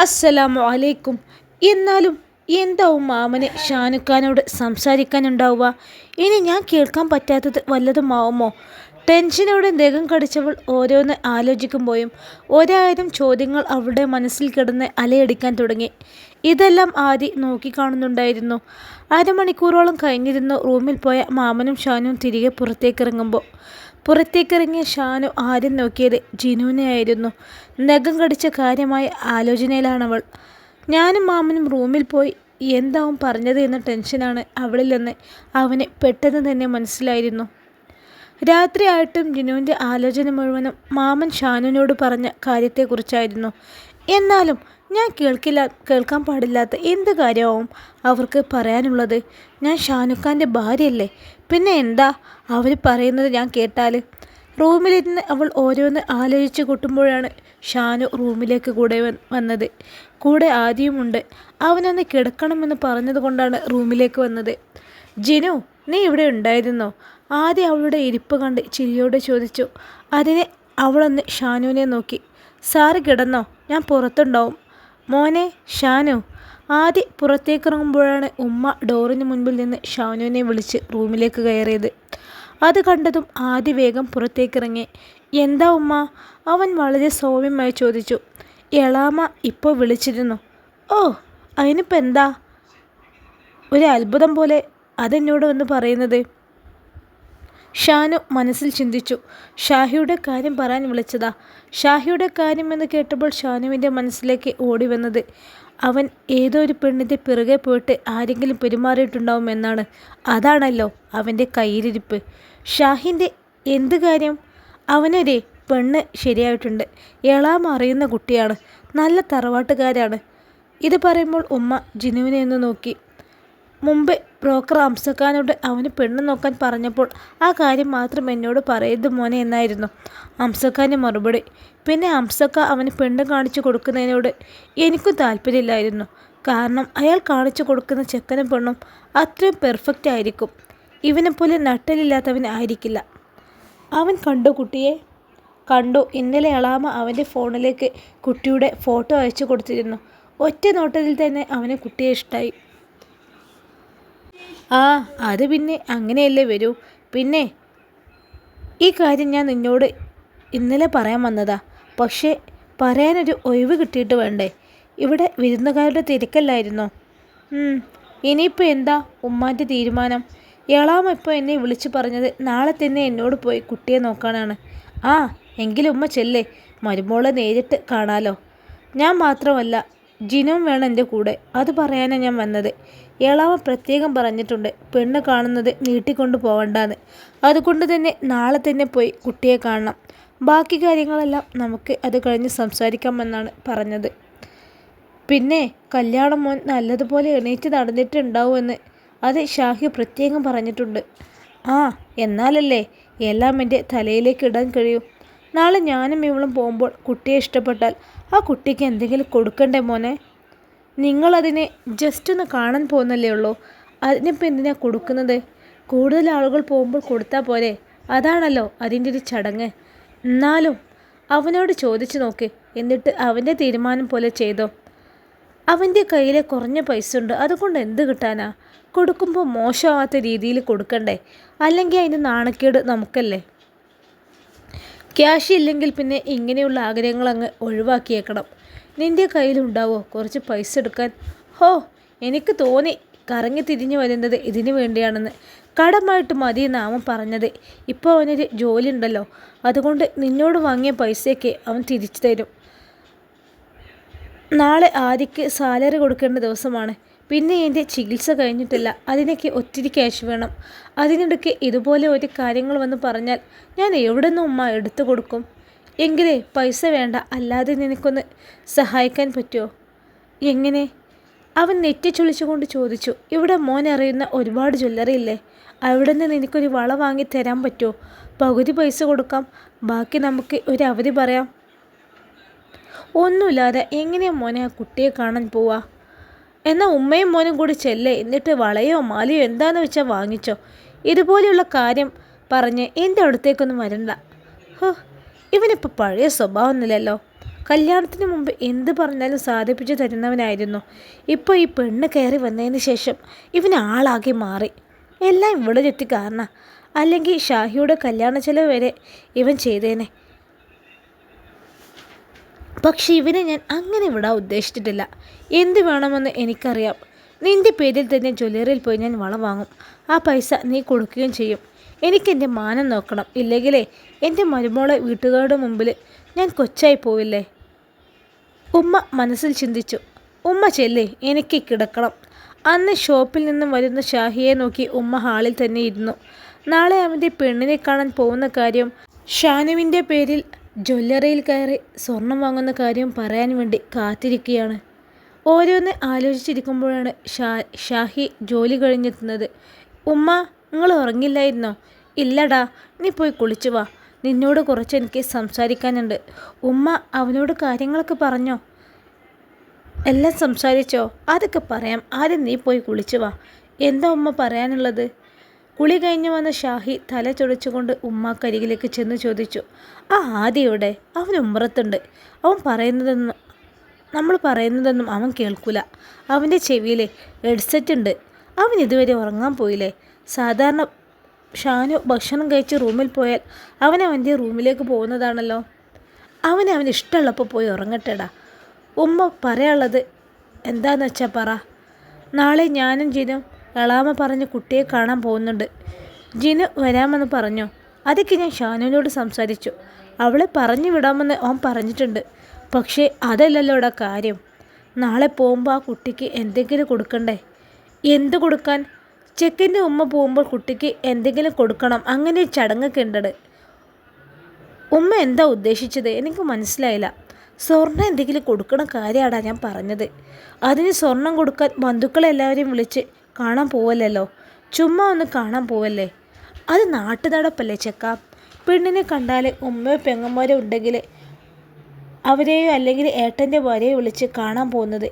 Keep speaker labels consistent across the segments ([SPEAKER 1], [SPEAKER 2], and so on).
[SPEAKER 1] അസ്സലാമു അലൈക്കും. എന്നാലും എന്താവും മാമന് ഷാനുഖാനോട് സംസാരിക്കാനുണ്ടാവുക? ഇനി ഞാൻ കേൾക്കാൻ പറ്റാത്തത് വല്ലതുമാവുമോ ടെൻഷനോടെ ദേഹം കടിച്ചവൾ ഓരോന്ന് ആലോചിക്കുമ്പോഴും ഒരായിരം ചോദ്യങ്ങൾ അവളുടെ മനസ്സിൽ കിടന്ന് അലയടിക്കാൻ തുടങ്ങി. ഇതെല്ലാം ആദി നോക്കിക്കാണുന്നുണ്ടായിരുന്നു. അരമണിക്കൂറോളം കഴിഞ്ഞിരുന്നു റൂമിൽ പോയ മാമനും ഷാനും തിരികെ പുറത്തേക്കിറങ്ങുമ്പോൾ. പുറത്തേക്കിറങ്ങിയ ഷാനു ആദ്യം നോക്കിയത് ജിനുവിനെയായിരുന്നു. നഖം കടിച്ച കാര്യമായ ആലോചനയിലാണവൾ ഞാനും മാമനും റൂമിൽ പോയി എന്താവും പറഞ്ഞത് എന്ന ടെൻഷനാണ് അവളിൽ നിന്ന് അവന് പെട്ടെന്ന് തന്നെ മനസ്സിലായിരുന്നു. രാത്രിയായിട്ടും ജിനുവിന്റെ ആലോചന മുഴുവനും മാമൻ ഷാനുവിനോട് പറഞ്ഞ കാര്യത്തെക്കുറിച്ചായിരുന്നു. എന്നാലും ഞാൻ കേൾക്കില്ല കേൾക്കാൻ പാടില്ലാത്ത എന്ത് കാര്യമാവും അവർക്ക് പറയാനുള്ളത്? ഞാൻ ഷാനുഖാന്റെ ഭാര്യയല്ലേ? പിന്നെ എന്താ അവർ പറയുന്നത് ഞാൻ കേട്ടാൽ റൂമിലിരുന്ന് അവൾ ഓരോന്ന് ആലോചിച്ച് കൂട്ടുമ്പോഴാണ് ഷാനു റൂമിലേക്ക് കൂടെ വന്നത്. കൂടെ ആദ്യമുണ്ട്. അവനൊന്ന് കിടക്കണമെന്ന് പറഞ്ഞതുകൊണ്ടാണ് റൂമിലേക്ക് വന്നത്. ജിനു നീ ഇവിടെ ഉണ്ടായിരുന്നോ? ആദ്യം അവളുടെ ഇരിപ്പ് കണ്ട് ചിരിയോടെ ചോദിച്ചു. അതിനെ അവളൊന്ന് ഷാനുവിനെ നോക്കി. സാറ് കിടന്നോ? ഞാൻ പുറത്തുണ്ടാവും. മോനെ ഷാനു. ആദ്യ പുറത്തേക്കിറങ്ങുമ്പോഴാണ് ഉമ്മ ഡോറിന് മുൻപിൽ നിന്ന് ഷാനുവിനെ വിളിച്ച് റൂമിലേക്ക് കയറിയത്. അത് കണ്ടതും ആദ്യ വേഗം പുറത്തേക്കിറങ്ങി. എന്താ ഉമ്മ? അവൻ വളരെ സൗമ്യമായി ചോദിച്ചു. എളാമ ഇപ്പോൾ വിളിച്ചിരുന്നു. ഓ അതിനിപ്പോൾ എന്താ? ഒരു അത്ഭുതം പോലെ അതെന്നോട് വന്ന് പറയുന്നത്. ഷാനു മനസ്സിൽ ചിന്തിച്ചു. ഷാഹിയുടെ കാര്യം പറയാൻ വിളിച്ചതാ. ഷാഹിയുടെ കാര്യം എന്ന് കേട്ടപ്പോൾ ഷാനുവിന്റെ മനസ്സിലേക്ക് ഓടി വന്നത്. അവൻ ഏതോ ഒരു പെണ്ണിന്റെ പിറകെ പോയിട്ട് ആരെങ്കിലും പെരുമാറിയിട്ടുണ്ടാവും എന്നാണ്. അതാണല്ലോ അവന്റെ കയ്യിലിരിപ്പ്. ഷാഹിന്റെ എന്ത് കാര്യം? അവനൊരേ പെണ്ണ് ശരിയായിട്ടുണ്ട്. എളാം അറിയുന്ന കുട്ടിയാണ്. നല്ല തറവാട്ടുകാരാണ്. ഇത് പറയുമ്പോൾ ഉമ്മ ജിനുവിനെ ഒന്ന് നോക്കി. മുമ്പ് ബ്രോക്കർ അംസഖാനോട് അവന് പെണ്ണ് നോക്കാൻ പറഞ്ഞപ്പോൾ ആ കാര്യം മാത്രം എന്നോട് പറയരുത് മോനെ എന്നായിരുന്നു. അംസഖാന്റെ മറുപടി പിന്നെ അംസക്ക അവന് പെണ്ണ് കാണിച്ചു കൊടുക്കുന്നതിനോട് എനിക്കും താല്പര്യമില്ലായിരുന്നു. കാരണം അയാൾ കാണിച്ചു കൊടുക്കുന്ന ചെക്കനും പെണ്ണും അത്രയും പെർഫെക്റ്റ് ആയിരിക്കും. ഇവനെപ്പോലെ നട്ടലില്ലാത്തവൻ ആയിരിക്കില്ല. അവൻ കണ്ടു കുട്ടിയെ? കണ്ടു. ഇന്നലെ അളാമ അവന്റെ ഫോണിലേക്ക് കുട്ടിയുടെ ഫോട്ടോ അയച്ചു കൊടുത്തിരുന്നു. ഒറ്റ നോട്ടത്തിൽ തന്നെ അവന് കുട്ടിയെ ഇഷ്ടമായി ആ അത് പിന്നെ അങ്ങനെയല്ലേ വരൂ. പിന്നെ ഈ കാര്യം ഞാൻ നിന്നോട് ഇന്നലെ പറയാൻ വന്നതാ. പക്ഷേ പറയാനൊരു ഒഴിവ് കിട്ടിയിട്ട് വേണ്ടേ? ഇവിടെ വിരുന്നുകാരുടെ തിരക്കല്ലായിരുന്നോ? ഇനിയിപ്പോൾ എന്താ ഉമ്മാന്റെ തീരുമാനം? ഏളാമ ഇപ്പോൾ എന്നെ വിളിച്ചു പറഞ്ഞത് നാളെ തന്നെ എന്നോട് പോയി കുട്ടിയെ നോക്കാനാണ്. ആ എങ്കിലും ഉമ്മ ചെല്ലേ മരുമോളെ നേരിട്ട് കാണാലോ. ഞാൻ മാത്രമല്ല ജിനും വേണം എന്റെ കൂടെ. അത് പറയാനാണ് ഞാൻ വന്നത്. ഏളാമ പ്രത്യേകം പറഞ്ഞിട്ടുണ്ട്. പെണ്ണ് കാണുന്നത് നീട്ടിക്കൊണ്ടു പോവണ്ടെന്ന്. അതുകൊണ്ട് തന്നെ നാളെ തന്നെ പോയി കുട്ടിയെ കാണണം. ബാക്കി കാര്യങ്ങളെല്ലാം നമുക്ക് അത് കഴിഞ്ഞ് സംസാരിക്കാമെന്നാണ് പറഞ്ഞത്. പിന്നെ കല്യാണം മോൻ നല്ലതുപോലെ എണീറ്റ് നടന്നിട്ടുണ്ടാവുമെന്ന് അത് ഷാഹി പ്രത്യേകം പറഞ്ഞിട്ടുണ്ട്. ആ എന്നാലല്ലേ എല്ലാം എന്റെ തലയിലേക്ക് ഇടാൻ കഴിയും. നാളെ ഞാനും ഇവളും പോകുമ്പോൾ കുട്ടിയെ ഇഷ്ടപ്പെട്ടാൽ ആ കുട്ടിക്ക് എന്തെങ്കിലും കൊടുക്കണ്ടേ മോനെ? നിങ്ങളതിനെ ജസ്റ്റ് ഒന്ന് കാണാൻ പോകുന്നല്ലേ ഉള്ളൂ. അതിനിപ്പോൾ എന്തിനാ കൊടുക്കുന്നത്? കൂടുതൽ ആളുകൾ പോകുമ്പോൾ കൊടുത്താൽ പോരെ. അതാണല്ലോ അതിന്റെ ഒരു ചടങ്ങ്. എന്നാലും അവനോട് ചോദിച്ചു നോക്ക്. എന്നിട്ട് അവന്റെ തീരുമാനം പോലെ ചെയ്തോ. അവന്റെ കയ്യിൽ കുറഞ്ഞ പൈസ ഉണ്ട്. അതുകൊണ്ട് എന്ത് കിട്ടാനാ? കൊടുക്കുമ്പോൾ മോശമാവാത്ത രീതിയിൽ കൊടുക്കണ്ടേ? അല്ലെങ്കിൽ അതിന്റെ നാണക്കേട് നമുക്കല്ലേ? ക്യാഷ് ഇല്ലെങ്കിൽ പിന്നെ ഇങ്ങനെയുള്ള ആഗ്രഹങ്ങൾ അങ്ങ് ഒഴിവാക്കിയേക്കണം. നിന്റെ കയ്യിലുണ്ടാവോ കുറച്ച് പൈസ എടുക്കാൻ? ഹോ എനിക്ക് തോന്നി കറങ്ങി തിരിഞ്ഞു വരുന്നത് ഇതിനു വേണ്ടിയാണെന്ന്. കടമായിട്ട് മതി നാമം പറഞ്ഞത്. ഇപ്പോൾ അവനൊരു ജോലി ഉണ്ടല്ലോ. അതുകൊണ്ട് നിന്നോട് വാങ്ങിയ പൈസയൊക്കെ അവൻ തിരിച്ചു തരും. നാളെ ആദ്യക്ക് സാലറി കൊടുക്കേണ്ട ദിവസമാണ്. പിന്നെ എന്റെ ചികിത്സ കഴിഞ്ഞിട്ടില്ല. അതിനൊക്കെ ഒത്തിരി ക്യാഷ് വേണം. അതിനിടയ്ക്ക് ഇതുപോലെ ഒരു കാര്യങ്ങൾ വന്ന് പറഞ്ഞാൽ ഞാൻ എവിടെ നിന്ന് ഉമ്മ എടുത്തു കൊടുക്കും? എങ്കിലേ പൈസ വേണ്ട. അല്ലാതെ നിനക്കൊന്ന് സഹായിക്കാൻ പറ്റുമോ എങ്ങനെ? അവൻ നെറ്റി ചൊളിച്ചുകൊണ്ട് ചോദിച്ചു. ഇവിടെ മോൻ അറിയുന്ന ഒരുപാട് ജ്വല്ലറി ഇല്ലേ? അവിടെ നിന്ന് നിനക്കൊരു വള വാങ്ങി തരാൻ പറ്റുമോ പകുതി പൈസ കൊടുക്കാം. ബാക്കി നമുക്ക് ഒരു അവധി പറയാം. ഒന്നുമില്ലാതെ എങ്ങനെയാ മോനെ ആ കുട്ടിയെ കാണാൻ പോവാ? എന്നാൽ ഉമ്മയും മോനും കൂടി ചെല്ലേ? എന്നിട്ട് വളയോ മാലയോ എന്താന്ന് വെച്ചാൽ വാങ്ങിച്ചോ? ഇതുപോലെയുള്ള കാര്യം പറഞ്ഞ് എന്റെ അടുത്തേക്കൊന്നും വരണ്ട. ഹോ ഇവനിപ്പോൾ പഴയ സ്വഭാവമൊന്നുമില്ലല്ലോ കല്യാണത്തിന് മുമ്പ് എന്ത് പറഞ്ഞാലും സാധിപ്പിച്ചു തരുന്നവനായിരുന്നു. ഇപ്പോൾ ഈ പെണ്ണ് കയറി വന്നതിന് ശേഷം ഇവൻ ആളാകെ മാറി. എല്ലാം ഇവിടെ ചെത്തി കാരണം അല്ലെങ്കിൽ ഷാഹിയുടെ കല്യാണ ചെലവ് വരെ ഇവൻ ചെയ്തേനെ. പക്ഷെ ഇവനെ ഞാൻ അങ്ങനെ വിടാൻ ഉദ്ദേശിച്ചിട്ടില്ല. എന്ത് വേണമെന്ന് എനിക്കറിയാം. നിന്റെ പേരിൽ തന്നെ ജ്വല്ലറിയിൽ പോയി ഞാൻ വളം വാങ്ങും. ആ പൈസ നീ കൊടുക്കുകയും ചെയ്യും. എനിക്കെന്റെ മാനം നോക്കണം. ഇല്ലെങ്കിലേ എന്റെ മരുമോളെ വീട്ടുകാരുടെ മുമ്പിൽ ഞാൻ കൊച്ചായി പോവില്ലേ? ഉമ്മ മനസ്സിൽ ചിന്തിച്ചു. ഉമ്മ ചെല്ലേ എനിക്ക് കിടക്കണം. അന്ന് ഷോപ്പിൽ നിന്നും വരുന്ന ഷാഹിയെ നോക്കി ഉമ്മ ഹാളിൽ തന്നെ ഇരുന്നു. നാളെ അവന്റെ പെണ്ണിനെ കാണാൻ പോകുന്ന കാര്യം ഷാനുവിന്റെ പേരിൽ ജ്വല്ലറിയിൽ കയറി സ്വർണം വാങ്ങുന്ന കാര്യം പറയാൻ വേണ്ടി കാത്തിരിക്കുകയാണ്. ഓരോന്ന് ആലോചിച്ചിരിക്കുമ്പോഴാണ് ഷാ ഷാഹി ജോലി കഴിഞ്ഞെത്തുന്നത്. ഉമ്മ നിങ്ങൾ ഉറങ്ങില്ലായിരുന്നോ? ഇല്ലടാ നീ പോയി കുളിച്ചു വാ. നിന്നോട് കുറച്ച് എനിക്ക് സംസാരിക്കാനുണ്ട്. ഉമ്മ അവനോട് കാര്യങ്ങളൊക്കെ പറഞ്ഞോ? എല്ലാം സംസാരിച്ചോ? അതൊക്കെ പറയാം. ആദ്യം നീ പോയി കുളിച്ചു വാ. എന്താ ഉമ്മ പറയാനുള്ളത്? കുളി കഴിഞ്ഞു വന്ന ഷാഹി തല ചൊടിച്ചുകൊണ്ട് ഉമ്മാക്കരികിലേക്ക് ചെന്ന് ചോദിച്ചു ആ ആദ്യയുടെ അവൻ ഉമ്മറത്തുണ്ട് അവൻ പറയുന്നതൊന്നും നമ്മൾ പറയുന്നതൊന്നും അവൻ കേൾക്കൂല. അവന്റെ ചെവിയിൽ ഹെഡ്സെറ്റ് ഉണ്ട്. അവൻ ഇതുവരെ ഉറങ്ങാൻ പോയില്ലേ? സാധാരണ ഷാനു ഭക്ഷണം കഴിച്ച് റൂമിൽ പോയാൽ അവൻ അവന്റെ റൂമിലേക്ക് പോകുന്നതാണല്ലോ. അവൻ അവന് ഇഷ്ടമുള്ളപ്പോൾ പോയി ഉറങ്ങട്ടെടാ. ഉമ്മ പറയാനുള്ളത് എന്താണെന്ന് വെച്ചാൽ പറ. നാളെ ഞാനും ജിനും എളാമ പറഞ്ഞ് കുട്ടിയെ കാണാൻ പോകുന്നുണ്ട്. ജിനു വരാമെന്ന് പറഞ്ഞു. അതൊക്കെ ഞാൻ ഷാനുവിനോട് സംസാരിച്ചു. അവളെ പറഞ്ഞു വിടാമെന്ന് അവൻ പറഞ്ഞിട്ടുണ്ട്. പക്ഷേ അതല്ലല്ലോ ഇവിടെ കാര്യം. നാളെ പോകുമ്പോൾ ആ കുട്ടിക്ക് എന്തെങ്കിലും കൊടുക്കണ്ടേ? എന്ത് കൊടുക്കാൻ? ചെക്കന്റെ ഉമ്മ പോകുമ്പോൾ കുട്ടിക്ക് എന്തെങ്കിലും കൊടുക്കണം. അങ്ങനെ ഒരു ചടങ്ങൊക്കെ ഉമ്മ എന്താ ഉദ്ദേശിച്ചത്? എനിക്ക് മനസ്സിലായില്ല. സ്വർണം എന്തെങ്കിലും കൊടുക്കണ കാര്യമാടാ ഞാൻ പറഞ്ഞത്. അതിന് സ്വർണം കൊടുക്കാൻ ബന്ധുക്കളെല്ലാവരെയും വിളിച്ച് കാണാൻ പോവല്ലല്ലോ. ചുമ്മാ ഒന്ന് കാണാൻ പോവല്ലേ? അത് നാട്ടു നടപ്പല്ലേ ചെക്ക? പെണ്ണിനെ കണ്ടാൽ ഉമ്മയോ പെങ്ങന്മാരോ ഉണ്ടെങ്കിൽ അവരെയോ അല്ലെങ്കിൽ ഏട്ടന്റെ ഭാര്യയെ വിളിച്ച് കാണാൻ പോകുന്നത്.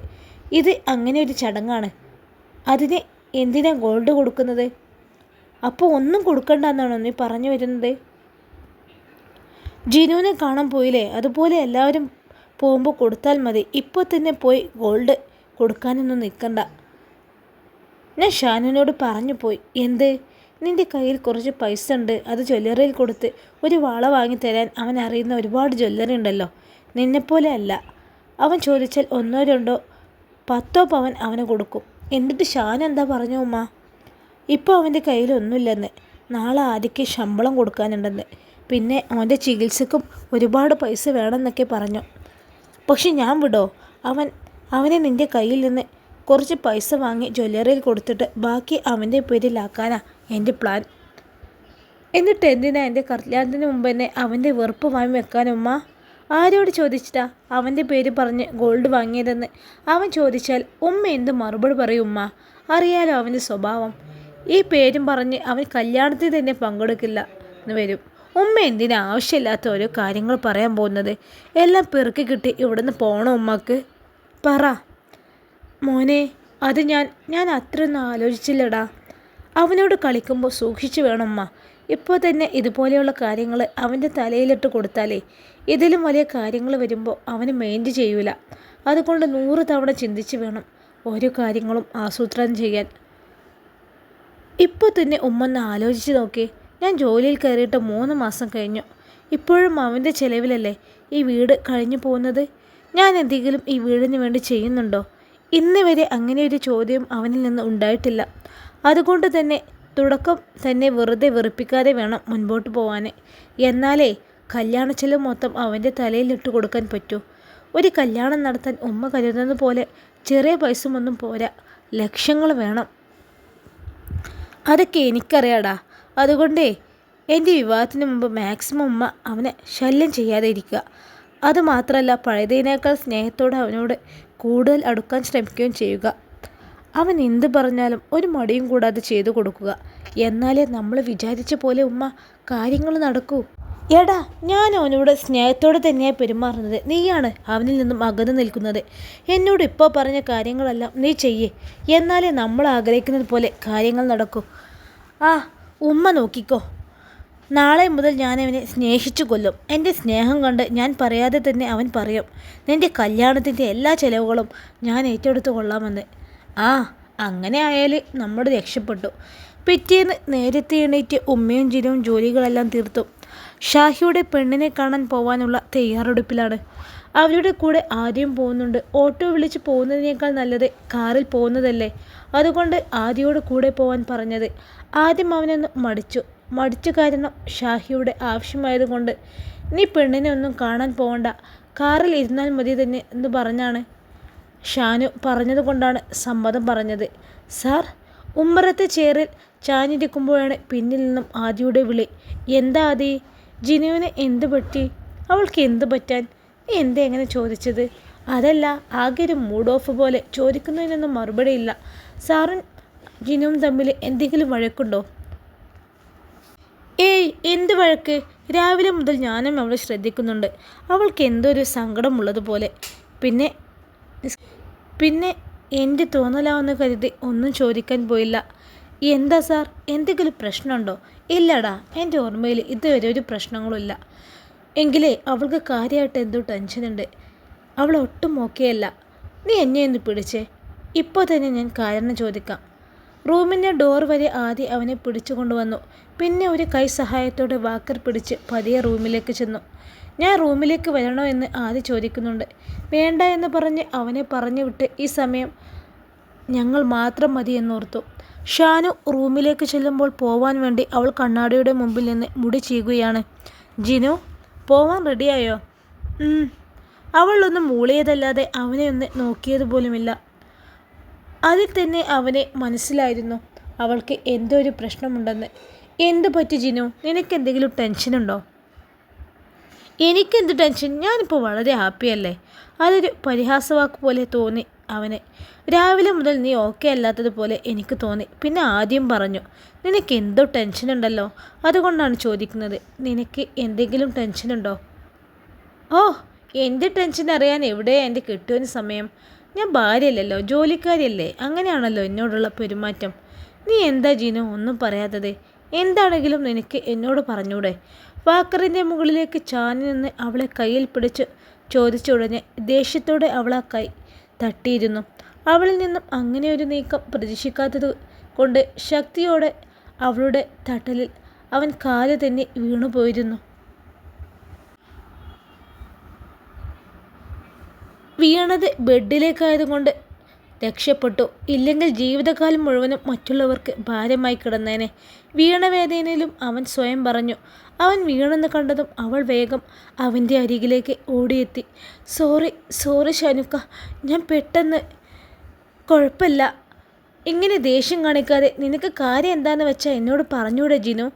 [SPEAKER 1] ഇത് അങ്ങനെ ഒരു ചടങ്ങാണ്. അതിന് എന്തിനാ ഗോൾഡ് കൊടുക്കുന്നത്? അപ്പോൾ ഒന്നും കൊടുക്കണ്ട എന്നാണോ നീ പറഞ്ഞു വരുന്നത്? ജിനുവിനെ കാണാൻ പോയില്ലേ? അതുപോലെ എല്ലാവരും പോകുമ്പോൾ കൊടുത്താൽ മതി. ഇപ്പോൾ തന്നെ പോയി ഗോൾഡ് കൊടുക്കാനൊന്നും നിൽക്കണ്ട ഞാൻ ഷാനുവിനോട് പറഞ്ഞു പോയി. എന്ത്? നിന്റെ കയ്യിൽ കുറച്ച് പൈസ ഉണ്ട്. അത് ജ്വല്ലറിയിൽ കൊടുത്ത് ഒരു വള വാങ്ങി തരാൻ അവൻ അറിയുന്ന ഒരുപാട് ജ്വല്ലറി ഉണ്ടല്ലോ. നിന്നെപ്പോലെ അല്ല. അവൻ ചോദിച്ചാൽ ഒന്നോ രണ്ടോ പത്തോ പവൻ അവന് കൊടുക്കും. എന്നിട്ട് ഷാൻ എന്താ പറഞ്ഞു ഉമ്മ? ഇപ്പോൾ അവന്റെ കയ്യിലൊന്നുമില്ലെന്ന് നാളെ ആദ്യക്ക് ശമ്പളം കൊടുക്കാനുണ്ടെന്ന്. പിന്നെ അവന്റെ ചികിത്സക്കും ഒരുപാട് പൈസ വേണമെന്നൊക്കെ പറഞ്ഞു. പക്ഷെ ഞാൻ വിടോ? അവൻ അവനെ നിന്റെ കയ്യിൽ നിന്ന് കുറച്ച് പൈസ വാങ്ങി ജ്വല്ലറിയിൽ കൊടുത്തിട്ട് ബാക്കി അവന്റെ പേരിലാക്കാനാ എന്റെ പ്ലാൻ. എന്നിട്ട് എന്തിനാ എന്റെ കല്യാണത്തിന് മുമ്പ് തന്നെ അവന്റെ വെറുപ്പ് വാങ്ങി വെക്കാനുമ്മ ആരോട് ചോദിച്ചിട്ടാ അവന്റെ പേര് പറഞ്ഞ് ഗോൾഡ് വാങ്ങിയതെന്ന്? അവൻ ചോദിച്ചാൽ ഉമ്മ എന്ത് മറുപടി പറയും ഉമ്മ? അറിയാലോ അവന്റെ സ്വഭാവം. ഈ പേരും പറഞ്ഞ് അവൻ കല്യാണത്തിൽ തന്നെ പങ്കെടുക്കില്ല എന്ന് വരും. ഉമ്മ എന്തിനാ ആവശ്യമില്ലാത്ത ഓരോ കാര്യങ്ങൾ പറയാൻ പോകുന്നത്? എല്ലാം പെറുക്കി കിട്ടി ഇവിടുന്ന് പോകണം ഉമ്മക്ക്? പറ. മോനെ അത് ഞാൻ ഞാൻ അത്രയൊന്നും ആലോചിച്ചില്ലടാ. അവനോട് കളിക്കുമ്പോൾ സൂക്ഷിച്ചു വേണമ്മ. ഇപ്പോൾ തന്നെ ഇതുപോലെയുള്ള കാര്യങ്ങൾ അവന്റെ തലയിലിട്ട് കൊടുത്താലേ ഇതിലും വലിയ കാര്യങ്ങൾ വരുമ്പോൾ അവന് മെയിന്റ് ചെയ്യൂല. അതുകൊണ്ട് നൂറ് തവണ ചിന്തിച്ച് വേണം ഓരോ കാര്യങ്ങളും ആസൂത്രണം ചെയ്യാൻ. ഇപ്പോൾ തന്നെ ഉമ്മ ഒന്ന് ആലോചിച്ച് നോക്കി. ഞാൻ ജോലിയിൽ കയറിയിട്ട് മൂന്ന് മാസം കഴിഞ്ഞു. ഇപ്പോഴും അവന്റെ ചിലവിലല്ലേ ഈ വീട് കഴിഞ്ഞു പോകുന്നത്? ഞാൻ എന്തെങ്കിലും ഈ വീടിന് വേണ്ടി ചെയ്യുന്നുണ്ടോ? ഇന്ന് വരെ ഒരു ചോദ്യം അവനിൽ നിന്ന് ഉണ്ടായിട്ടില്ല. അതുകൊണ്ട് തന്നെ തുടക്കം തന്നെ വെറുതെ വെറുപ്പിക്കാതെ വേണം മുൻപോട്ട് പോവാൻ എന്നാലേ കല്യാണ ചെലവ് മൊത്തം അവന്റെ തലയിലിട്ട് കൊടുക്കാൻ പറ്റൂ. ഒരു കല്യാണം നടത്താൻ ഉമ്മ കരുതുന്നത് പോലെ ചെറിയ പൈസ ഒന്നും പോരാ. ലക്ഷങ്ങൾ വേണം. അതൊക്കെ എനിക്കറിയാടാ. അതുകൊണ്ടേ എന്റെ വിവാഹത്തിന് മുമ്പ് മാക്സിമം ഉമ്മ അവനെ ശല്യം ചെയ്യാതെ ഇരിക്കുക. അതുമാത്രമല്ല പഴയതിനേക്കാൾ സ്നേഹത്തോടെ അവനോട് കൂടുതൽ അടുക്കാൻ ശ്രമിക്കുകയും ചെയ്യുക. അവൻ എന്ത് പറഞ്ഞാലും ഒരു മടിയും കൂടാതെ ചെയ്തു കൊടുക്കുക. എന്നാലേ നമ്മൾ വിചാരിച്ച പോലെ ഉമ്മ കാര്യങ്ങൾ നടക്കൂ. എടാ ഞാൻ അവനോട് സ്നേഹത്തോടെ തന്നെയാണ് പെരുമാറുന്നത്. നീയാണ് അവനിൽ നിന്നും അകന്നു നിൽക്കുന്നത്. എന്നോട് ഇപ്പോൾ പറഞ്ഞ കാര്യങ്ങളെല്ലാം നീ ചെയ്യേ. എന്നാലേ നമ്മൾ ആഗ്രഹിക്കുന്നത് പോലെ കാര്യങ്ങൾ നടക്കൂ. ആ ഉമ്മ നോക്കിക്കോ. നാളെ മുതൽ ഞാൻ അവനെ സ്നേഹിച്ചു കൊല്ലും. എന്റെ സ്നേഹം കണ്ട് ഞാൻ പറയാതെ തന്നെ അവൻ പറയും നിന്റെ കല്യാണത്തിന്റെ എല്ലാ ചിലവുകളും ഞാൻ ഏറ്റെടുത്ത് കൊള്ളാമെന്ന്. ആ അങ്ങനെ ആയാൽ നമ്മൾ രക്ഷപ്പെട്ടു. പിറ്റേന്ന് നേരത്തെ എണീറ്റ് ഉമ്മയും ജിനും ജോലികളെല്ലാം തീർത്തു. ഷാഹിയുടെ പെണ്ണിനെ കാണാൻ പോവാനുള്ള തയ്യാറെടുപ്പിലാണ്. അവരുടെ കൂടെ ആദ്യം പോകുന്നുണ്ട്. ഓട്ടോ വിളിച്ച് പോകുന്നതിനേക്കാൾ നല്ലത് കാറിൽ പോകുന്നതല്ലേ? അതുകൊണ്ട് ആദ്യയോട് കൂടെ പോവാൻ പറഞ്ഞത്. ആദ്യം അവനൊന്ന് മടിച്ചു. മടിച്ചു കാരണം ഷാഹിയുടെ ആവശ്യമായതുകൊണ്ട് നീ പെണ്ണിനെ ഒന്നും കാണാൻ പോകണ്ട കാറിൽ ഇരുന്നാൽ മതി തന്നെ എന്ന് പറഞ്ഞാണ്. ഷാനു പറഞ്ഞതുകൊണ്ടാണ് സമ്മതം പറഞ്ഞത്. സാർ ഉമ്മറത്തെ ചേറിൽ ചാഞ്ഞിരിക്കുമ്പോഴാണ് പിന്നിൽ നിന്നും ആദിയുടെ വിളി. എന്താ ആദി? ജിനുവിന് എന്ത് പറ്റി? അവൾക്ക് എന്ത് പറ്റാൻ? നീ എന്താ എങ്ങനെ ചോദിച്ചത്? അതല്ല ആകെ ഒരു മൂഡ് ഓഫ് പോലെ ചോദിക്കുന്നതിനൊന്നും മറുപടിയില്ല. സാറും ജിനുവും തമ്മിൽ എന്തെങ്കിലും വഴക്കുണ്ടോ? ഏയ് എന്ത് വഴക്ക്? രാവിലെ മുതൽ ഞാനും അവളെ ശ്രദ്ധിക്കുന്നുണ്ട്. അവൾക്ക് എന്തൊരു സങ്കടമുള്ളതുപോലെ. പിന്നെ പിന്നെ എന്റെ തോന്നലാവെന്ന് കരുതി ഒന്നും ചോദിക്കാൻ പോയില്ല. എന്താ സാർ? എന്തെങ്കിലും പ്രശ്നമുണ്ടോ? ഇല്ലടാ എന്റെ ഓർമ്മയിൽ ഇതുവരെ ഒരു പ്രശ്നങ്ങളുമില്ല. എങ്കിലേ അവൾക്ക് കാര്യമായിട്ട് എന്തോ ടെൻഷനുണ്ട് അവൾ ഒട്ടും ഓക്കെയല്ല നീ എന്നെ ഒന്ന് പിടിച്ചേ. ഇപ്പോൾ തന്നെ ഞാൻ കാരണം ചോദിക്കാം. റൂമിന്റെ ഡോർ വരെ ആദ്യം അവനെ പിടിച്ചു കൊണ്ടുവന്നു. പിന്നെ ഒരു കൈ സഹായത്തോടെ വാക്കർ പിടിച്ച് പതിയെ റൂമിലേക്ക് ചെന്നു. ഞാൻ റൂമിലേക്ക് വരണോ എന്ന് ആദ്യം ചോദിക്കുന്നുണ്ട്. വേണ്ട എന്ന് പറഞ്ഞ് അവനെ പറഞ്ഞു വിട്ട് ഈ സമയം ഞങ്ങൾ മാത്രം മതി എന്നോർത്തു. ഷാനു റൂമിലേക്ക് ചെല്ലുമ്പോൾ പോവാൻ വേണ്ടി അവൾ കണ്ണാടിയുടെ മുമ്പിൽ നിന്ന് മുടി ചീകുകയാണ്. ജിനു പോവാൻ റെഡിയായോ? അവളൊന്നും മൂളിയതല്ലാതെ അവനെ ഒന്ന് നോക്കിയത് പോലുമില്ല അതിൽ തന്നെ അവനെ മനസ്സിലായിരുന്നു. അവൾക്ക് എന്തോ ഒരു പ്രശ്നമുണ്ടെന്ന്. എന്ത് പറ്റി ജിനു? നിനക്ക് എന്തെങ്കിലും ടെൻഷനുണ്ടോ? എനിക്കെന്ത് ടെൻഷൻ? ഞാനിപ്പോൾ വളരെ ഹാപ്പിയല്ലേ അതൊരു പരിഹാസവാക്ക് പോലെ തോന്നി അവന്. രാവിലെ മുതൽ നീ ഓക്കെ അല്ലാത്തതുപോലെ എനിക്ക് തോന്നി. പിന്നെ ആദ്യം പറഞ്ഞു നിനക്ക് എന്തോ ടെൻഷനുണ്ടല്ലോ? അതുകൊണ്ടാണ് ചോദിക്കുന്നത് നിനക്ക് എന്തെങ്കിലും ടെൻഷനുണ്ടോ? ഓ എന്റെ ടെൻഷൻ അറിയാൻ എവിടെയാണ് എന്റെ കിട്ടുവിന് സമയം? ഞാൻ ഭാര്യയല്ലല്ലോ ജോലിക്കാരിയല്ലേ? അങ്ങനെയാണല്ലോ എന്നോടുള്ള പെരുമാറ്റം. നീ എന്താ ജീനു ഒന്നും പറയാത്തത്? എന്താണെങ്കിലും നിനക്ക് എന്നോട് പറഞ്ഞൂടെ? വാക്കറിന്റെ മുകളിലേക്ക് ചാഞ്ഞു നിന്ന് അവളെ കയ്യിൽ പിടിച്ച് ചോദിച്ചുടനെ ദേഷ്യത്തോടെ അവൾ ആ കൈ തട്ടിയിരുന്നു. അവളിൽ നിന്നും അങ്ങനെ ഒരു നീക്കം പ്രതീക്ഷിക്കാത്തത് കൊണ്ട് ശക്തിയോടെ അവളുടെ തട്ടലിൽ അവൻ കാൽ തന്നെ വീണുപോയിരുന്നു. വീണത് ബെഡിലേക്കായതുകൊണ്ട് രക്ഷപ്പെട്ടു. ഇല്ലെങ്കിൽ ജീവിതകാലം മുഴുവനും മറ്റുള്ളവർക്ക് ഭാരമായി കിടന്നേനെ. വീണവേദനയിലും അവൻ സ്വയം പറഞ്ഞു. അവൻ വീണെന്ന് കണ്ടതും അവൾ വേഗം അവന്റെ അരികിലേക്ക് ഓടിയെത്തി. സോറി സോറി ഷനുക്ക ഞാൻ പെട്ടെന്ന് കുഴപ്പമില്ല. ഇങ്ങനെ ദേഷ്യം കാണിക്കാതെ നിനക്ക് കാര്യം എന്താണെന്ന് വെച്ചാൽ എന്നോട് പറഞ്ഞൂടെ ജിനു?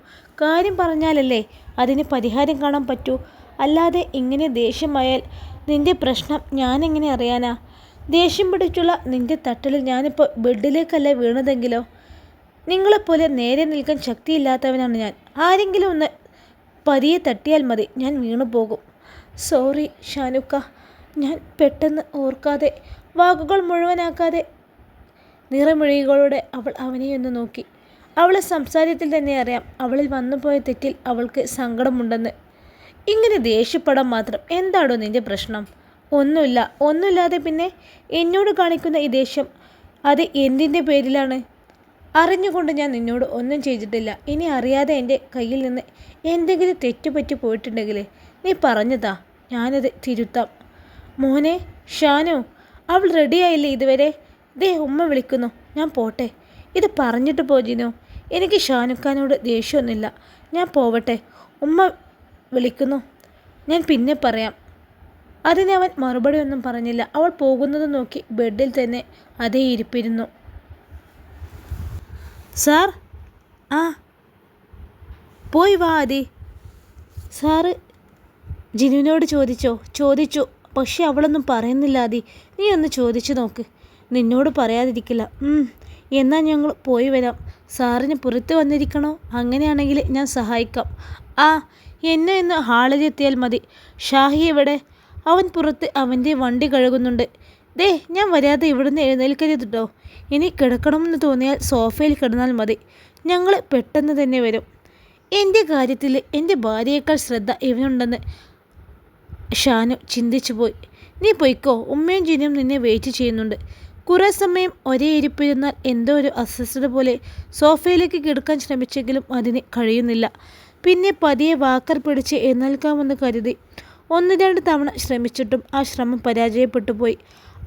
[SPEAKER 1] കാര്യം പറഞ്ഞാലല്ലേ അതിന് പരിഹാരം കാണാൻ പറ്റൂ. അല്ലാതെ ഇങ്ങനെ ദേഷ്യമായാൽ നിന്റെ പ്രശ്നം ഞാനെങ്ങനെ അറിയാനാ? ദേഷ്യം പിടിച്ചുള്ള നിന്റെ തട്ടലിൽ ഞാനിപ്പോൾ ബെഡിലേക്കല്ല വീണതെങ്കിലോ? നിങ്ങളെപ്പോലെ നേരെ നിൽക്കാൻ ശക്തിയില്ലാത്തവനാണ് ഞാൻ. ആരെങ്കിലും ഒന്ന് പതിയെ തട്ടിയാൽ മതി ഞാൻ വീണു പോകും സോറി ഷാനുക്ക ഞാൻ പെട്ടെന്ന് ഓർക്കാതെ വാക്കുകൾ മുഴുവനാക്കാതെ നിറമൊഴികളോടെ അവൾ അവനെയൊന്ന് നോക്കി. അവളെ സംസാരത്തിൽ തന്നെ അറിയാം അവളിൽ വന്നുപോയ തെറ്റിൽ അവൾക്ക് സങ്കടമുണ്ടെന്ന്. ഇങ്ങനെ ദേഷ്യപ്പെടാൻ മാത്രം എന്താണോ നിന്റെ പ്രശ്നം? ഒന്നുമില്ല ഒന്നുമില്ലാതെ പിന്നെ എന്നോട് കാണിക്കുന്ന ഈ ദേഷ്യം അത് എന്തിന്റെ പേരിലാണ്? അറിഞ്ഞുകൊണ്ട് ഞാൻ നിന്നോട് ഒന്നും ചെയ്തിട്ടില്ല. ഇനി അറിയാതെ എന്റെ കയ്യിൽ നിന്ന് എന്തെങ്കിലും തെറ്റുപറ്റി പോയിട്ടുണ്ടെങ്കിൽ നീ പറഞ്ഞതാ. ഞാനത് തിരുത്താം. മോനെ ഷാനു അവൾ റെഡിയായില്ലേ ഇതുവരെ? ദേ ഉമ്മ വിളിക്കുന്നു. ഞാൻ പോട്ടെ. ഇത് പറഞ്ഞിട്ട് പോജിനു എനിക്ക് ഷാനുക്കാനോട് ദേഷ്യമൊന്നുമില്ല. ഞാൻ പോവട്ടെ. ഉമ്മ വിളിക്കുന്നു. ഞാൻ പിന്നെ പറയാം. അതിന് അവൻ മറുപടി ഒന്നും പറഞ്ഞില്ല. അവൾ പോകുന്നത് നോക്കി ബെഡിൽ തന്നെ അതേ ഇരിപ്പിരുന്നു. സാർ ആ പോയി വാ അതി സാറ് ജിനുവിനോട് ചോദിച്ചോ? ചോദിച്ചു. പക്ഷെ അവളൊന്നും പറയുന്നില്ല അതി നീ ഒന്ന് ചോദിച്ചു നോക്ക്. നിന്നോട് പറയാതിരിക്കില്ല. എന്നാൽ ഞങ്ങൾ പോയി വരാം. സാറിന് പുറത്ത് വന്നിരിക്കണോ? അങ്ങനെയാണെങ്കിൽ ഞാൻ സഹായിക്കാം. ആ എന്നെ ഇന്ന് ഹാളിലെത്തിയാൽ മതി. ഷാഹി എവിടെ? അവൻ പുറത്ത് അവന്റെ വണ്ടി കഴുകുന്നുണ്ട്. ദേ ഞാൻ വരാതെ ഇവിടുന്ന് എഴുന്നേൽക്കരുത് കേട്ടോ ഇനി കിടക്കണമെന്ന് തോന്നിയാൽ സോഫയിൽ കിടന്നാൽ മതി. ഞങ്ങൾ പെട്ടെന്ന് തന്നെ വരും. എന്റെ കാര്യത്തിൽ എന്റെ ഭാര്യയേക്കാൾ ശ്രദ്ധ ഇവനുണ്ടെന്ന് ഷാനു ചിന്തിച്ചു പോയി നീ പൊയ്ക്കോ ഉമ്മയും ജിനും നിന്നെ വെയിറ്റ് ചെയ്യുന്നുണ്ട്. കുറേ സമയം ഒരേ ഇരിപ്പിരുന്നാൽ എന്തോ ഒരു അസ്വസ്ഥത പോലെ സോഫയിലേക്ക് കിടക്കാൻ ശ്രമിച്ചെങ്കിലും അതിന് കഴിയുന്നില്ല. പിന്നെ പതിയെ വാക്കർ പിടിച്ച് എഴുന്നേൽക്കാമെന്ന് കരുതി ഒന്ന് രണ്ട് തവണ ശ്രമിച്ചിട്ടും ആ ശ്രമം പരാജയപ്പെട്ടു പോയി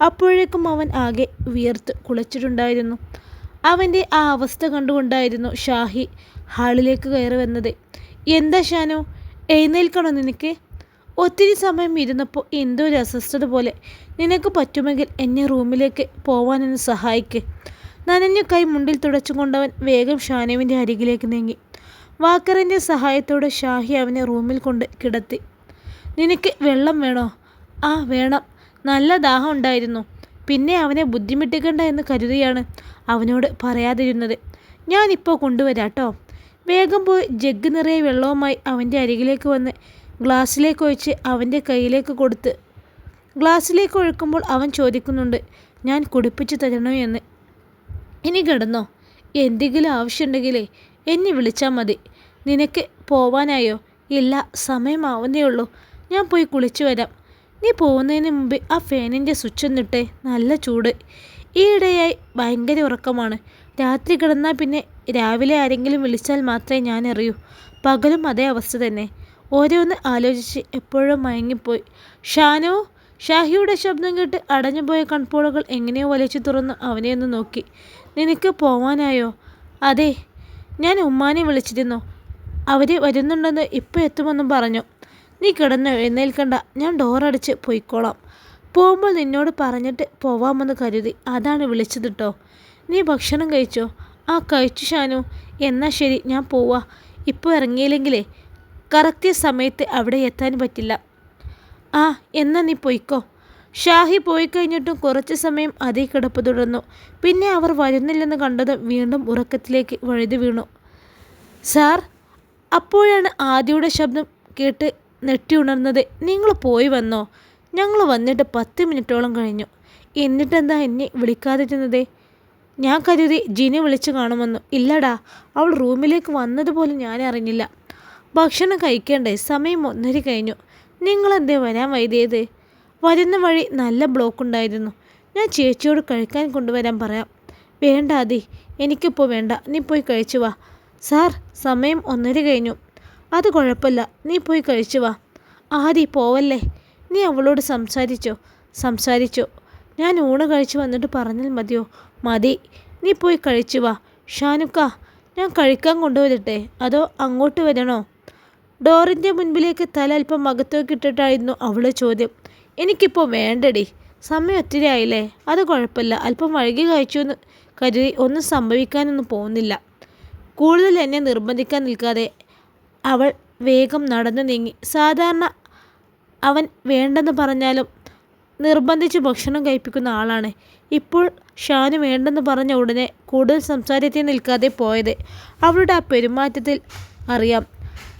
[SPEAKER 1] അപ്പോഴേക്കും അവൻ ആകെ വിയർത്ത് കുളിച്ചിട്ടുണ്ടായിരുന്നു. അവന്റെ ആ അവസ്ഥ കണ്ടുകൊണ്ടായിരുന്നു ഷാഹി ഹാളിലേക്ക് കയറി വന്നത്. എന്താ ഷാനോ എഴുന്നേൽക്കണോ നിനക്ക്? ഒത്തിരി സമയം ഇരുന്നപ്പോൾ എന്തോ ഒരു അസ്വസ്ഥത പോലെ. നിനക്ക് പറ്റുമെങ്കിൽ എന്നെ റൂമിലേക്ക് പോവാനൊന്ന് സഹായിക്ക്. നനഞ്ഞ കൈ മുണ്ടിൽ തുടച്ചുകൊണ്ടവൻ വേഗം ഷാനുവിന്റെ അരികിലേക്ക് നീങ്ങി. വാക്കറിന്റെ സഹായത്തോടെ ഷാഹി അവനെ റൂമിൽ കൊണ്ട് കിടത്തി. നിനക്ക് വെള്ളം വേണോ? ആ വേണം. നല്ല ദാഹം ഉണ്ടായിരുന്നു. പിന്നെ അവനെ ബുദ്ധിമുട്ടിക്കണ്ട എന്ന് കരുതിയാണ് അവനോട് പറയാതിരുന്നത്. ഞാനിപ്പോൾ കൊണ്ടുവരാട്ടോ. വേഗം പോയി ജഗ് നിറയെ വെള്ളവുമായി അവന്റെ അരികിലേക്ക് വന്ന് ഗ്ലാസ്സിലേക്ക് ഒഴിച്ച് അവന്റെ കയ്യിലേക്ക് കൊടുത്ത്. ഗ്ലാസ്സിലേക്ക് ഒഴുക്കുമ്പോൾ അവൻ ചോദിക്കുന്നുണ്ട് ഞാൻ കുടിപ്പിച്ചു തരണോ എന്ന്? ഇനി കിടന്നോ. എന്തെങ്കിലും ആവശ്യമുണ്ടെങ്കിലേ എന്നെ വിളിച്ചാൽ മതി. നിനക്ക് പോവാനായോ? ഇല്ല സമയമാവുന്നേ ഉള്ളൂ. ഞാൻ പോയി കുളിച്ചു വരാം. നീ പോകുന്നതിന് മുമ്പ് ആ ഫാനിന്റെ സ്വിച്ച് ഒന്നിട്ടെ. നല്ല ചൂട്. ഈയിടെയായി ഭയങ്കര ഉറക്കമാണ്. രാത്രി കിടന്നാൽ പിന്നെ രാവിലെ ആരെങ്കിലും വിളിച്ചാൽ മാത്രമേ ഞാൻ അറിയൂ പകലും അതേ അവസ്ഥ തന്നെ. ഓരോന്ന് ആലോചിച്ച് എപ്പോഴും മയങ്ങിപ്പോയി. ഷാനോ ഷാഹിയുടെ ശബ്ദം കേട്ട് അടഞ്ഞുപോയ കൺപോളുകൾ എങ്ങനെയോ വലിച്ചു തുറന്ന് അവനെ ഒന്ന് നോക്കി. നിനക്ക് പോവാനായോ? അതെ ഞാൻ ഉമ്മാനെ വിളിച്ചിരുന്നു. അവർ വരുന്നുണ്ടെന്ന് ഇപ്പോൾ എത്തുമെന്നും പറഞ്ഞു. നീ കിടന്ന് എഴുന്നേൽക്കണ്ട. ഞാൻ ഡോറടിച്ച് പോയിക്കോളാം. പോകുമ്പോൾ നിന്നോട് പറഞ്ഞിട്ട് പോവാമെന്ന് കരുതി. അതാണ് വിളിച്ചത് കേട്ടോ നീ ഭക്ഷണം കഴിച്ചോ? ആ കഴിച്ചു ഷാനു. എന്നാൽ ശരി ഞാൻ പോവാ. ഇപ്പോൾ ഇറങ്ങിയില്ലെങ്കിലേ കറക്റ്റ് സമയത്ത് അവിടെ എത്താൻ പറ്റില്ല. ആ എന്നാൽ നീ പൊയ്ക്കോ. ഷാഹി പോയി കഴിഞ്ഞിട്ടും കുറച്ച് സമയം അതേ കിടപ്പ് തുടർന്നു. പിന്നെ അവർ വരുന്നില്ലെന്ന് കണ്ടതും വീണ്ടും ഉറക്കത്തിലേക്ക് വഴുതി വീണു. സാർ അപ്പോഴാണ് ആദ്യയുടെ ശബ്ദം കേട്ട് നെട്ടി ഉണർന്നത്. നിങ്ങൾ പോയി വന്നോ? ഞങ്ങൾ വന്നിട്ട് പത്ത് മിനിറ്റോളം കഴിഞ്ഞു. എന്നിട്ടെന്താ എന്നെ വിളിക്കാതിരുന്നത്? ഞാൻ കരുതി ജിനെ വിളിച്ചു കാണുമെന്നു. ഇല്ലടാ അവൾ റൂമിലേക്ക് വന്നതുപോലെ ഞാൻ അറിഞ്ഞില്ല. ഭക്ഷണം കഴിക്കേണ്ടേ? സമയം ഒന്നര കഴിഞ്ഞു. നിങ്ങളെന്തേ വരാൻ വൈകിയത്? വരുന്ന വഴി നല്ല ബ്ലോക്ക് ഉണ്ടായിരുന്നു. ഞാൻ ചേച്ചിയോട് കഴിക്കാൻ കൊണ്ടുവരാൻ പറയാം. വേണ്ട അതി എനിക്കിപ്പോൾ വേണ്ട. നീ പോയി കഴിച്ചു വാ. സാർ സമയം ഒന്നര കഴിഞ്ഞു. അത് കുഴപ്പമില്ല. നീ പോയി കഴിച്ചു വാ. ആദി പോവല്ലേ? നീ അവളോട് സംസാരിച്ചോ? സംസാരിച്ചോ. ഞാൻ ഊണ് കഴിച്ചു വന്നിട്ട് പറഞ്ഞാൽ മതിയോ? മതി. നീ പോയി കഴിച്ചു വാ. ഷാനുക്ക ഞാൻ കഴിക്കാൻ കൊണ്ടുവരട്ടെ? അതോ അങ്ങോട്ട് വരണോ? ഡോറിന്റെ മുൻപിലേക്ക് തല അല്പം അകത്തേക്കിട്ടിട്ടായിരുന്നു അവളെ ചോദ്യം. എനിക്കിപ്പോൾ വേണ്ടടി. സമയം ഒത്തിരി ആയില്ലേ അത് കുഴപ്പമില്ല. അല്പം വഴുകി കഴിച്ചു എന്ന് കരുതി ഒന്നും സംഭവിക്കാനൊന്നും പോകുന്നില്ല. കൂടുതൽ എന്നെ നിർബന്ധിക്കാൻ നിൽക്കാതെ അവൾ വേഗം നടന്നു നീങ്ങി. സാധാരണ അവൻ വേണ്ടെന്ന് പറഞ്ഞാലും നിർബന്ധിച്ച് ഭക്ഷണം കഴിപ്പിക്കുന്ന ആളാണ്. ഇപ്പോൾ ഷാന് വേണ്ടെന്ന് പറഞ്ഞ ഉടനെ കൂടുതൽ സംസാരത്തിൽ നിൽക്കാതെ പോയത്. അവളുടെ ആ പെരുമാറ്റത്തിൽ അറിയാം.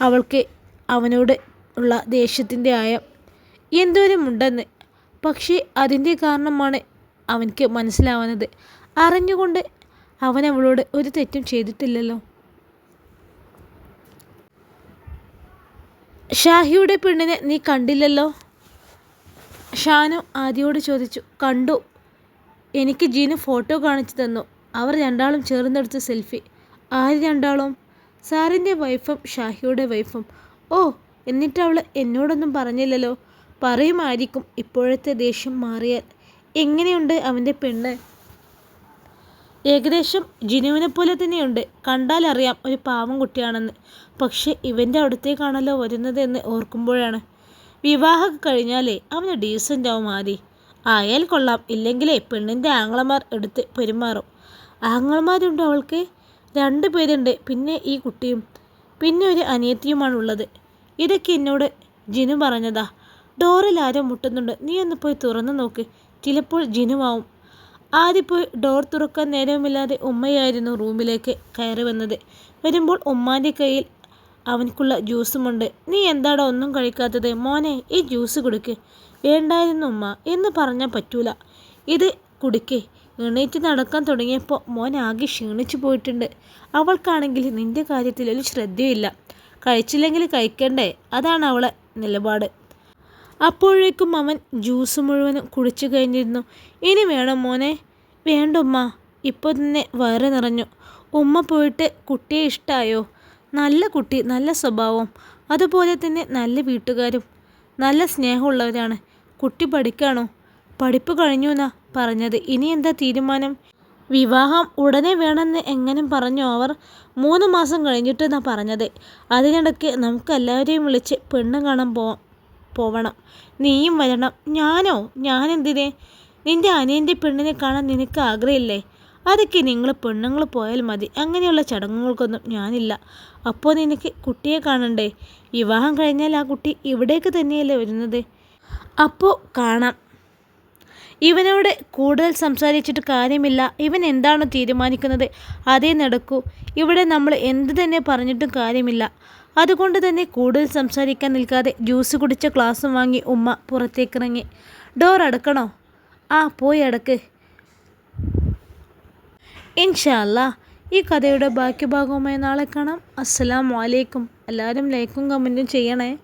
[SPEAKER 1] അവൾക്ക് അവനോട് ഉള്ള ദേഷ്യത്തിന്റെ ആയം എന്തോരമുണ്ടെന്ന്. പക്ഷേ അതിന്റെ കാരണമാണ് അവൻക്ക് മനസ്സിലാവുന്നത്. അറിഞ്ഞുകൊണ്ട് അവൻ അവളോട് ഒരു തെറ്റും ചെയ്തിട്ടില്ലല്ലോ. ഷാഹിയുടെ പെണ്ണിനെ നീ കണ്ടില്ലല്ലോ? ഷാനു ആദിയോട് ചോദിച്ചു കണ്ടു. എനിക്ക് ജീനു ഫോട്ടോ കാണിച്ചു തന്നു. അവർ രണ്ടാളും ചേർന്നെടുത്ത സെൽഫി. ആര് രണ്ടാളും? സാറിന്റെ വൈഫും ഷാഹിയുടെ വൈഫും. ഓ എന്നിട്ട് അവൾ എന്നോടൊന്നും പറഞ്ഞില്ലല്ലോ. പറയുമായിരിക്കും ഇപ്പോഴത്തെ ദേഷ്യം മാറിയാൽ. എങ്ങനെയുണ്ട് അവന്റെ പെണ്ണ്? ഏകദേശം ജിനുവിനെ പോലെ തന്നെയുണ്ട്. കണ്ടാൽ അറിയാം ഒരു പാവം കുട്ടിയാണെന്ന്. പക്ഷെ ഇവന്റെ അടുത്തേക്കാണല്ലോ വരുന്നത് എന്ന് ഓർക്കുമ്പോഴാണ്. വിവാഹം കഴിഞ്ഞാലേ അവന് ഡീസന്റ് ആവും ആദി. ആയാൽ കൊള്ളാം. ഇല്ലെങ്കിലേ പെണ്ണിന്റെ ആങ്ങളമാർ എടുത്ത് പെരുമാറും. ആങ്ങളമാരുണ്ടോ അവൾക്ക്? രണ്ട് പേരുണ്ട്. പിന്നെ ഈ കുട്ടിയും. പിന്നെ ഒരു അനിയത്തിയുമാണുള്ളത്. ഇതൊക്കെ എന്നോട് ജിനു പറഞ്ഞതാ. ഡോറിൽ ആരോ മുട്ടുന്നുണ്ട്. നീ ഒന്ന് പോയി തുറന്നു നോക്ക്. ചിലപ്പോൾ ജിനുവാവും. ആദ്യം പോയി ഡോർ തുറക്കാൻ നേരവുമില്ലാതെ ഉമ്മയായിരുന്നു റൂമിലേക്ക് കയറി വന്നത്. വരുമ്പോൾ ഉമ്മാന്റെ കയ്യിൽ അവനക്കുള്ള ജ്യൂസുമുണ്ട്. നീ എന്താടാ ഒന്നും കഴിക്കാത്തത്? മോനെ ഈ ജ്യൂസ് കുടിക്ക്. വേണ്ടായിരുന്നു ഉമ്മ. എന്ന് പറഞ്ഞാൽ പറ്റൂല. ഇത് കുടിക്കേ. എണീറ്റ് നടക്കാൻ തുടങ്ങിയപ്പോൾ മോൻ ആകെ ക്ഷീണിച്ചു പോയിട്ടുണ്ട്. അവൾക്കാണെങ്കിൽ നിന്റെ കാര്യത്തിൽ ഒരു ശ്രദ്ധയില്ല കഴിച്ചില്ലെങ്കിൽ കഴിക്കണ്ടേ? അതാണ് അവളെ നിലപാട്. അപ്പോഴേക്കും അവൻ ജ്യൂസ് മുഴുവനും കുടിച്ചു കഴിഞ്ഞിരുന്നു. ഇനി വേണം മോനെ. വേണ്ട ഉമ്മ ഇപ്പോൾ തന്നെ വയറ് നിറഞ്ഞു. ഉമ്മ പോയിട്ട് കുട്ടിയെ ഇഷ്ടമായോ നല്ല കുട്ടി നല്ല സ്വഭാവം. അതുപോലെ തന്നെ നല്ല വീട്ടുകാരും. നല്ല സ്നേഹമുള്ളവരാണ്. കുട്ടി പഠിക്കാണോ? പഠിപ്പ് കഴിഞ്ഞു എന്നാ പറഞ്ഞത്. ഇനി എന്താ തീരുമാനം? വിവാഹം ഉടനെ വേണമെന്ന് എങ്ങനെ പറഞ്ഞു അവർ? മൂന്ന് മാസം കഴിഞ്ഞിട്ടെന്നാ പറഞ്ഞത്. അതിനിടയ്ക്ക് നമുക്ക് എല്ലാവരെയും വിളിച്ച് പെണ്ണ് കാണാൻ പോ പോവണം. നീയും വരണം. ഞാനോ? ഞാനെന്തിനെ? നിന്റെ അനിയന്റെ പെണ്ണിനെ കാണാൻ നിനക്ക് ആഗ്രഹമില്ലേ? അതൊക്കെ നിങ്ങൾ പെണ്ണുങ്ങൾ പോയാൽ മതി. അങ്ങനെയുള്ള ചടങ്ങുകൾക്കൊന്നും ഞാനില്ല. അപ്പോൾ നിനക്ക് കുട്ടിയെ കാണണ്ടേ? വിവാഹം കഴിഞ്ഞാൽ ആ കുട്ടി ഇവിടേക്ക് തന്നെയല്ലേ വരുന്നത്? അപ്പോൾ കാണാം. ഇവനോട് കൂടുതൽ സംസാരിച്ചിട്ട് കാര്യമില്ല. ഇവൻ എന്താണ് തീരുമാനിക്കുന്നത്? അതേ നടക്കൂ. ഇവിടെ നമ്മൾ എന്ത് തന്നെ പറഞ്ഞിട്ടും കാര്യമില്ല. അതുകൊണ്ട് തന്നെ കൂടുതൽ സംസാരിക്കാൻ നിൽക്കാതെ ജ്യൂസ് കുടിച്ച ഗ്ലാസും വാങ്ങി ഉമ്മ പുറത്തേക്കിറങ്ങി. ഡോർ അടക്കണോ? ആ പോയി അടക്ക്. ഇൻഷാല്ല ഈ കഥയുടെ ബാക്കി ഭാഗവുമായി നാളെ കാണാം. അസ്സലാമു അലൈക്കും. എല്ലാവരും ലൈക്കും കമന്റും ചെയ്യണേ.